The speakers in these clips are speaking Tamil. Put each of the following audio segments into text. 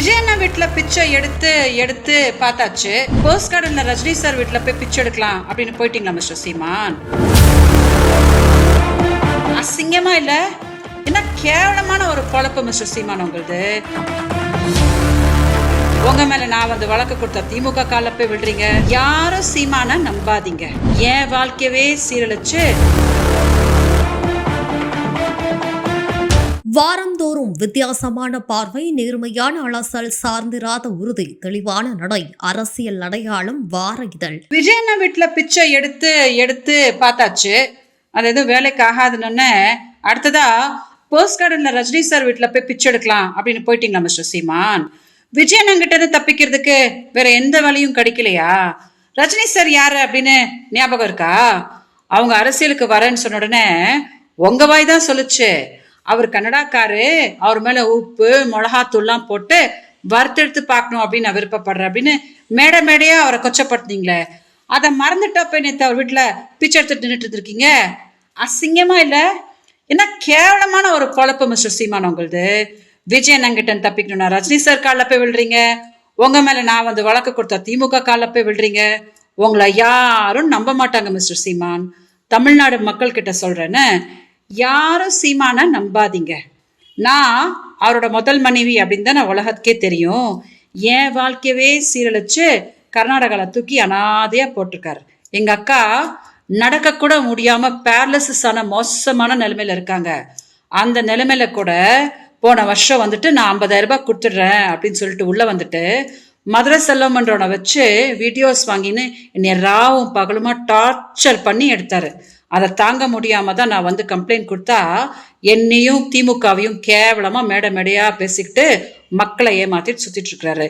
விஜயண்ணா வீட்டில் பிச்சை எடுத்து எடுத்து பார்த்தாச்சு. போஸ்ட் கார்டனில் ரஜினி சார் வீட்டில் போய் பிச்சை எடுக்கலாம் அப்படின்னு போயிட்டீங்களா மிஸ்டர் சீமான்? அசிங்கமா இல்லை? என்ன கேவலமான ஒரு குழப்பம் மிஸ்டர் சீமான் உங்களுது? உங்க மேல நான் வந்து வழக்கு கொடுத்த திமுக கால போய் விடுறீங்க யாரும் சீமான நம்பாதீங்க. என் வாழ்க்கையவே சீரழிச்சு வாரந்தோறும் வித்தியாசமான பார்வை நேர்மையான அலசல் சார்ந்திராத உறுதி தெளிவான நடை அரசியல் அடையாளம் வார இதழ். விஜயண்ணா வீட்டுல பிச்சை எடுத்து எடுத்து பார்த்தாச்சு. அது எதுவும் வேலைக்கு ஆகாதுன்னு. அடுத்ததா போஸ்ட் கார்டன்ல ரஜினி சார் வீட்டுல போய் பிச்சை எடுக்கலாம் அப்படின்னு போயிட்டீங்களா மிஸ்டர் சீமான்? விஜயண்ணா இருந்து தப்பிக்கிறதுக்கு வேற எந்த வழியும் கிடைக்கலையா? ரஜினி சார் யாரு அப்படின்னு ஞாபகம் இருக்கா? அவங்க அரசியலுக்கு வரேன்னு சொன்ன உடனே உங்க வாய் தான் சொல்லுச்சு. அவர் கன்னடாக்காரு அவர் மேல உப்பு மிளகாத்தூள்லாம் போட்டு வறுத்தெடுத்து பார்க்கணும் அப்படின்னு நான் விருப்பப்படுறேன் அப்படின்னு மேடை மேடையாக அவரை கொச்சப்படுத்தினீங்களே. அதை மறந்துட்டா போய் நேற்று அவர் வீட்டில் பிச்சை எடுத்துட்டு நின்றுட்டு இருக்கீங்க அசிங்கமா இல்லை? என்ன கேவலமான ஒரு குழப்பு மிஸ்டர் சீமான் உங்களுது விஜய் அங்கிட்ட தப்பிக்கணும்னா ரஜினி சார் காலில் போய் விழுறீங்க. உங்க மேல நான் வந்து வழக்கு கொடுத்த திமுக காலில் போய் விழுறீங்க. உங்களை யாரும் நம்ப மாட்டாங்க மிஸ்டர் சீமான். தமிழ்நாடு மக்கள் கிட்ட சொல்றேன்னு யாரும் சீமான நம்பாதீங்க. நான் அவரோட முதல் மனைவி அப்படின்னு தான் நான் உலகத்துக்கே தெரியும். என் வாழ்க்கையவே சீரழிச்சு கர்நாடகாவில் தூக்கி அனாதையாக போட்டிருக்காரு. எங்கள் அக்கா நடக்கக்கூட முடியாமல் முடியாம ஆன மோசமான நிலைமையில் இருக்காங்க. அந்த நிலைமையில கூட போன வருஷம் வந்துட்டு நான் 50000 ரூபாய் கொடுத்துட்றேன் அப்படின்னு சொல்லிட்டு உள்ளே வந்துட்டு மதுரை செல்வமன்றவனை வச்சு வீடியோஸ் வாங்கின்னு என்னை ராவும் பகலுமா டார்ச்சர் பண்ணி எடுத்தாரு. அதை தாங்க முடியாம தான் நான் வந்து கம்ப்ளைண்ட் கொடுத்தா என்னையும் திமுகவையும் கேவலமா மேடை மேடையா பேசிக்கிட்டு மக்களை ஏமாத்திட்டு சுத்திட்டு இருக்கிறாரு.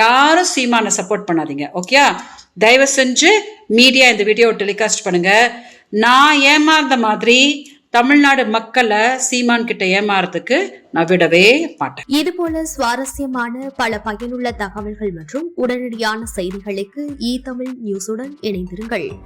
யாரும் சீமான சப்போர்ட் பண்ணாதீங்க ஓகே தயவு செஞ்சு மீடியா இந்த வீடியோ டெலிகாஸ்ட் பண்ணுங்க. நான் ஏமாந்த மாதிரி தமிழ்நாடு மக்களை சீமான் கிட்ட ஏமாறதுக்கு நான் விடவே மாட்டேன். இதுபோல சுவாரஸ்யமான பல பயனுள்ள தகவல்கள் மற்றும் உடனடியான செய்திகளுக்கு இ தமிழ் நியூஸுடன் இணைந்திருங்கள்.